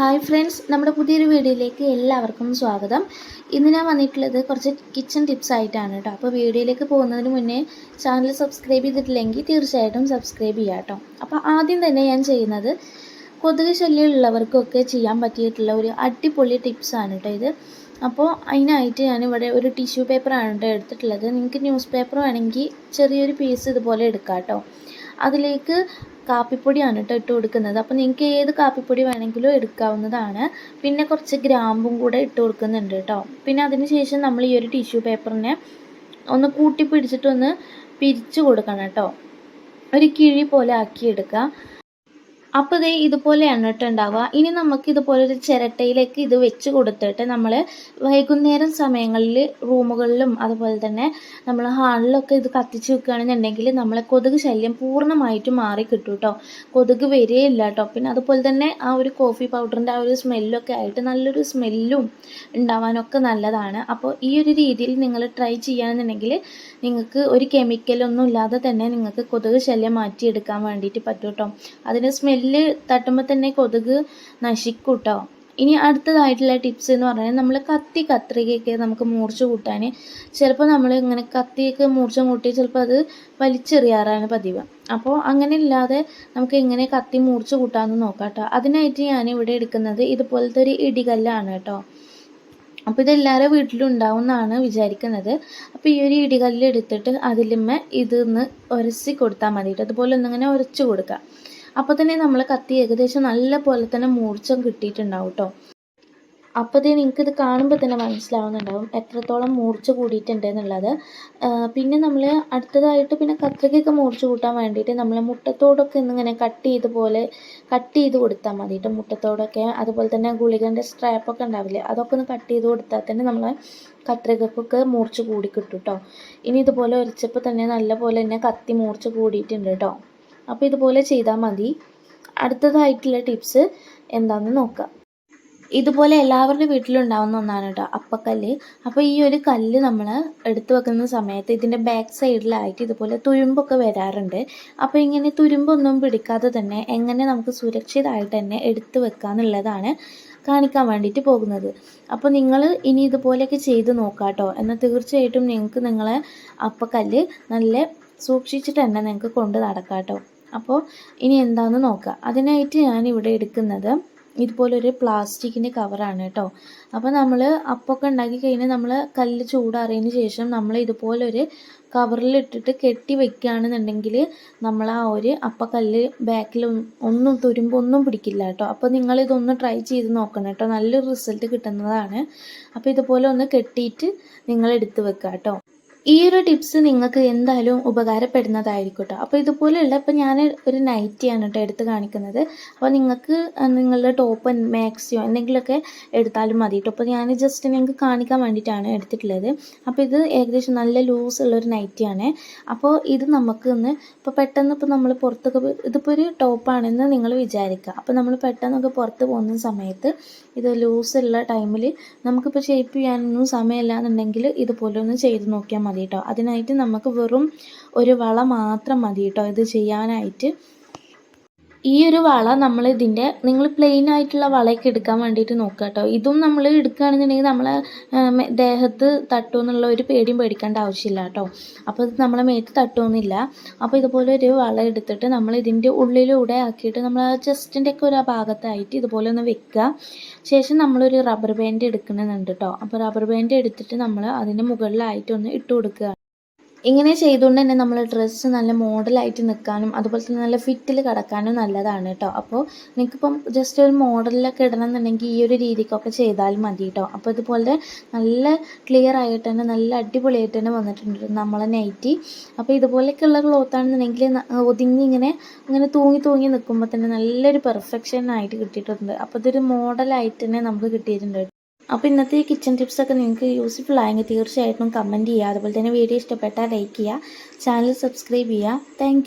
Hi friends നമ്മുടെ പുതിയൊരു വീഡിയോയിലേക്ക് എല്ലാവർക്കും സ്വാഗതം. ഇന്ന് ഞാൻ വന്നിട്ടുള്ളത് കുറച്ച് കിച്ചൺ ടിപ്സ് ആയിട്ടാണ് കേട്ടോ. അപ്പോൾ വീഡിയോയിലേക്ക് പോകുന്നതിന് മുന്നേ ചാനൽ സബ്സ്ക്രൈബ് ചെയ്തിട്ടില്ലെങ്കിൽ തീർച്ചയായിട്ടും സബ്സ്ക്രൈബ് ചെയ്യാം കേട്ടോ. അപ്പോൾ ആദ്യം തന്നെ ഞാൻ ചെയ്യുന്നത് കൊതുക് ശല്യമുള്ളവർക്കൊക്കെ ചെയ്യാൻ പറ്റിയിട്ടുള്ള ഒരു അടിപൊളി ടിപ്സാണ് കേട്ടോ ഇത്. അപ്പോൾ അതിനായിട്ട് ഞാനിവിടെ ഒരു ടിഷ്യൂ പേപ്പറാണ് കേട്ടോ എടുത്തിട്ടുള്ളത്. നിങ്ങൾക്ക് ന്യൂസ് പേപ്പർ വേണമെങ്കിൽ ചെറിയൊരു പീസ് ഇതുപോലെ എടുക്കാം കേട്ടോ. അതിലേക്ക് കാപ്പിപ്പൊടിയാണ് കേട്ടോ ഇട്ട് കൊടുക്കുന്നത്. അപ്പോൾ നിങ്ങൾക്ക് ഏത് കാപ്പിപ്പൊടി വേണമെങ്കിലും എടുക്കാവുന്നതാണ്. പിന്നെ കുറച്ച് ഗ്രാമ്പും കൂടെ ഇട്ട് കൊടുക്കുന്നുണ്ട് കേട്ടോ. പിന്നെ അതിന് ശേഷം നമ്മൾ ഈ ഒരു ടിഷ്യൂ പേപ്പറിനെ ഒന്ന് കൂട്ടി പിടിച്ചിട്ടൊന്ന് പിരിച്ചു കൊടുക്കണം കേട്ടോ. ഒരു കിഴി പോലെ ആക്കിയെടുക്കുക. അപ്പോൾ ദേ ഇതുപോലെ കേട്ടോ ഉണ്ടാവുക ഇനി നമുക്ക് ഇതുപോലെ ഒരു ചിരട്ടയിലേക്ക് ഇത് വെച്ച് കൊടുത്തിട്ട് നമ്മൾ വൈകുന്നേരം സമയങ്ങളിൽ റൂമുകളിലും അതുപോലെ തന്നെ നമ്മൾ ഹാളിലൊക്കെ ഇത് കത്തിച്ച് വെക്കുകയാണെന്നുണ്ടെങ്കിൽ നമ്മളെ കൊതുക് ശല്യം പൂർണമായിട്ടും മാറി കിട്ടും കേട്ടോ കൊതുക് വരികയില്ല കേട്ടോ പിന്നെ അതുപോലെ തന്നെ ആ ഒരു കോഫി പൗഡറിന്റെ ആ ഒരു സ്മെല്ലൊക്കെ ആയിട്ട് നല്ലൊരു സ്മെല്ലും ഉണ്ടാവാനൊക്കെ നല്ലതാണ്. അപ്പോൾ ഈ ഒരു രീതിയിൽ നിങ്ങൾ ട്രൈ ചെയ്യുകയാണെന്നുണ്ടെങ്കിൽ നിങ്ങൾക്ക് ഒരു കെമിക്കലൊന്നും ഇല്ലാതെ തന്നെ നിങ്ങൾക്ക് കൊതുക് ശല്യം മാറ്റിയെടുക്കാൻ വേണ്ടിയിട്ട് പറ്റും കേട്ടോ അതിന് സ്മെല്ല് തട്ടുമ്പോൾ തന്നെ കൊതുക് നശിക്കും കേട്ടോ ഇനി അടുത്തതായിട്ടുള്ള ടിപ്സ് എന്ന് പറഞ്ഞാൽ നമ്മൾ കത്തി കത്രികയൊക്കെ നമുക്ക് മൂർച്ച കൂട്ടാൻ ചിലപ്പോൾ നമ്മൾ ഇങ്ങനെ കത്തിയൊക്കെ മൂർച്ച കൂട്ടി ചിലപ്പോൾ അത് വലിച്ചെറിയാറാണ് പതിവ്. അപ്പോൾ അങ്ങനെ ഇല്ലാതെ നമുക്ക് ഇങ്ങനെ കത്തി മൂർച്ച കൂട്ടാമെന്ന് നോക്കാം കേട്ടോ അതിനായിട്ട് ഞാൻ ഇവിടെ എടുക്കുന്നത് ഇതുപോലത്തെ ഒരു ഇടികല്ലാണ് കേട്ടോ. അപ്പോൾ ഇതെല്ലാവരും വീട്ടിലും എന്നാണ് വിചാരിക്കുന്നത്. അപ്പോൾ ഈ ഒരു ഇടികല്ല് എടുത്തിട്ട് അതിലുമ്മ ഇതൊന്ന് ഉരസി കൊടുത്താൽ മതി അതുപോലെ ഒന്നിങ്ങനെ ഉരച്ച് കൊടുക്കുക അപ്പോൾ തന്നെ നമ്മൾ കത്തി ഏകദേശം നല്ല പോലെ തന്നെ മൂർച്ചം കിട്ടിയിട്ടുണ്ടാവും കേട്ടോ അപ്പോൾ ഇത് നിങ്ങൾക്കിത് കാണുമ്പോൾ തന്നെ മനസ്സിലാവുന്നുണ്ടാവും എത്രത്തോളം മൂർച്ച കൂടിയിട്ടുണ്ട് എന്നുള്ളത്. പിന്നെ നമ്മൾ അടുത്തതായിട്ട് പിന്നെ കത്രികയൊക്കെ മൂർച്ച കൂട്ടാൻ വേണ്ടിയിട്ട് നമ്മൾ മുട്ടത്തോടൊക്കെ ഇന്നിങ്ങനെ കട്ട് ചെയ്ത് പോലെ കട്ട് ചെയ്ത് കൊടുത്താൽ മതി കേട്ടോ മുട്ടത്തോടൊക്കെ. അതുപോലെ തന്നെ ഗുളികന്റെ സ്ട്രാപ്പൊക്കെ ഉണ്ടാവില്ലേ അതൊക്കെ ഒന്ന് കട്ട് ചെയ്ത് കൊടുത്താൽ തന്നെ നമ്മൾ കത്രികക്കൊക്കെ മൂർച്ച കൂടി കിട്ടും കേട്ടോ ഇനി ഇതുപോലെ ഒരച്ചപ്പോൾ തന്നെ നല്ല പോലെ തന്നെ കത്തി മൂർച്ച കൂടിയിട്ടുണ്ട് കേട്ടോ അപ്പോൾ ഇതുപോലെ ചെയ്താൽ മതി. അടുത്തതായിട്ടുള്ള ടിപ്സ് എന്താണെന്ന് നോക്കാം. ഇതുപോലെ എല്ലാവരുടെ വീട്ടിലുണ്ടാവുന്ന ഒന്നാണ് കേട്ടോ അപ്പക്കല്ല്. അപ്പോൾ ഈ ഒരു കല്ല് നമ്മൾ എടുത്തു വെക്കുന്ന സമയത്ത് ഇതിന്റെ ബാക്ക് സൈഡിലായിട്ട് ഇതുപോലെ തുരുമ്പൊക്കെ വരാറുണ്ട്. അപ്പോൾ ഇങ്ങനെ തുരുമ്പൊന്നും പിടിക്കാതെ തന്നെ എങ്ങനെ നമുക്ക് സുരക്ഷിതമായിട്ട് തന്നെ എടുത്തു വെക്കാന്നുള്ളതാണ് കാണിക്കാൻ വേണ്ടിയിട്ട് പോകുന്നത്. അപ്പോൾ നിങ്ങൾ ഇനി ഇതുപോലെയൊക്കെ ചെയ്ത് നോക്കാം കേട്ടോ എന്നാൽ തീർച്ചയായിട്ടും നിങ്ങൾക്ക് നിങ്ങളെ അപ്പക്കല്ല് നല്ല സൂക്ഷിച്ചിട്ട് തന്നെ നിങ്ങൾക്ക് കൊണ്ട് നടക്കാം കേട്ടോ അപ്പോൾ ഇനി എന്താണെന്ന് നോക്കുക അതിനായിട്ട് ഞാൻ ഇവിടെ എടുക്കുന്നത് ഇതുപോലൊരു പ്ലാസ്റ്റിക്കിന്റെ കവറാണ് കേട്ടോ. അപ്പോൾ നമ്മൾ അപ്പമൊക്കെ ഉണ്ടാക്കി കഴിഞ്ഞാൽ നമ്മൾ കല്ല് ചൂടാറിയതിന് ശേഷം നമ്മൾ ഇതുപോലൊരു കവറിലിട്ടിട്ട് കെട്ടി വെക്കുകയാണെന്നുണ്ടെങ്കിൽ നമ്മൾ ആ ഒരു അപ്പക്കല്ല് ബാക്കിൽ ഒന്നും തുരുമ്പൊന്നും പിടിക്കില്ല കേട്ടോ. അപ്പോൾ നിങ്ങളിതൊന്ന് ട്രൈ ചെയ്ത് നോക്കണം കേട്ടോ. നല്ലൊരു റിസൾട്ട് കിട്ടുന്നതാണ്. അപ്പോൾ ഇതുപോലെ ഒന്ന് കെട്ടിയിട്ട് നിങ്ങൾ എടുത്ത് വെക്കുക കേട്ടോ ഈ ഒരു ടിപ്സ് നിങ്ങൾക്ക് എന്തായാലും ഉപകാരപ്പെടുന്നതായിരിക്കും കേട്ടോ അപ്പോൾ ഇതുപോലെയുള്ള ഇപ്പോൾ ഞാൻ ഒരു നൈറ്റിയാണ് കേട്ടോ എടുത്ത് കാണിക്കുന്നത്. അപ്പോൾ നിങ്ങൾക്ക് നിങ്ങളുടെ ടോപ്പ് മാക്സിയോ എന്തെങ്കിലുമൊക്കെ എടുത്താലും മതി കേട്ടോ അപ്പോൾ ഞാൻ ജസ്റ്റ് നിങ്ങൾക്ക് കാണിക്കാൻ വേണ്ടിയിട്ടാണ് എടുത്തിട്ടുള്ളത്. അപ്പോൾ ഇത് ഏകദേശം നല്ല ലൂസ് ഉള്ളൊരു നൈറ്റിയാണ് അപ്പോൾ ഇത് നമുക്ക് ഒന്ന് ഇപ്പോൾ പെട്ടെന്ന് ഇപ്പോൾ നമ്മൾ പുറത്തൊക്കെ ഇതിപ്പോൾ ഒരു ടോപ്പാണെന്ന് നിങ്ങൾ വിചാരിക്കുക. അപ്പോൾ നമ്മൾ പെട്ടെന്നൊക്കെ പുറത്ത് പോകുന്ന സമയത്ത് ഇത് ലൂസ് ഉള്ള ടൈമിൽ നമുക്കിപ്പോൾ ഷേപ്പ് ചെയ്യാനൊന്നും സമയമില്ല എന്നുണ്ടെങ്കിൽ ഇതുപോലെ ഒന്ന് ചെയ്ത് നോക്കിയാൽ മതി കേട്ടോ അതിനായിട്ട് നമുക്ക് വെറും ഒരു വള മാത്രം മതി കേട്ടോ ഇത് ചെയ്യാനായിട്ട് ഈ ഒരു വള നമ്മൾ ഇതിന്റെ നിങ്ങൾ പ്ലെയിൻ ആയിട്ടുള്ള വളയൊക്കെ എടുക്കാൻ വേണ്ടിയിട്ട് നോക്കുക കേട്ടോ. ഇതും നമ്മൾ എടുക്കുകയാണെന്നുണ്ടെങ്കിൽ നമ്മളെ ദേഹത്ത് തട്ടുമെന്നുള്ള ഒരു പേടിയും പേടിക്കേണ്ട ആവശ്യമില്ല കേട്ടോ. അപ്പോൾ ഇത് നമ്മളെ മേത്ത് തട്ടുമെന്നില്ല. അപ്പോൾ ഇതുപോലെ ഒരു വള എടുത്തിട്ട് നമ്മൾ ഇതിന്റെ ഉള്ളിലൂടെ ആക്കിയിട്ട് നമ്മൾ ചെസ്റ്റിന്റെ ഒക്കെ ഒരു ഭാഗത്തായിട്ട് ഇതുപോലെ ഒന്ന് വെക്കുക. ശേഷം നമ്മളൊരു റബ്ബർ ബാൻഡ് എടുക്കുന്നുണ്ട് കേട്ടോ. അപ്പോൾ റബ്ബർ ബാൻഡ് എടുത്തിട്ട് നമ്മൾ അതിന്റെ മുകളിലായിട്ട് ഒന്ന് ഇട്ട് കൊടുക്കുക ഇങ്ങനെ ചെയ്തുകൊണ്ട് തന്നെ നമ്മൾ ഡ്രസ്സ് നല്ല മോഡലായിട്ട് നിൽക്കാനും അതുപോലെ തന്നെ നല്ല ഫിറ്റിൽ കിടക്കാനും നല്ലതാണ് കേട്ടോ അപ്പോൾ നിങ്ങൾക്കിപ്പം ജസ്റ്റ് ഒരു മോഡലിലൊക്കെ ഇടണം എന്നുണ്ടെങ്കിൽ ഈ ഒരു രീതിക്കൊക്കെ ചെയ്താൽ മതി കേട്ടോ അപ്പോൾ ഇതുപോലെ നല്ല ക്ലിയർ ആയിട്ട് തന്നെ നല്ല അടിപൊളിയായിട്ട് തന്നെ വന്നിട്ടുണ്ട് നമ്മളെ നൈറ്റി അപ്പോൾ ഇതുപോലെയൊക്കെയുള്ള ക്ലോത്ത് ആണെന്നുണ്ടെങ്കിൽ ഒതുങ്ങി ഇങ്ങനെ ഇങ്ങനെ തൂങ്ങി തൂങ്ങി നിൽക്കുമ്പോൾ തന്നെ നല്ലൊരു പെർഫെക്ഷൻ ആയിട്ട് കിട്ടിയിട്ടുണ്ട്. അപ്പോൾ ഇതൊരു മോഡലായിട്ട് തന്നെ നമുക്ക് കിട്ടിയിട്ടുണ്ട് അപ്പോൾ ഇന്നത്തെ ഈ കിച്ചൺ ടിപ്സൊക്കെ നിങ്ങൾക്ക് യൂസ്ഫുൾ ആയെങ്കിൽ തീർച്ചയായിട്ടും കമന്റ് ചെയ്യുക. അതുപോലെ തന്നെ വീഡിയോ ഇഷ്ടപ്പെട്ടാൽ ലൈക്ക് ചെയ്യുക. ചാനൽ സബ്സ്ക്രൈബ് ചെയ്യുക. താങ്ക്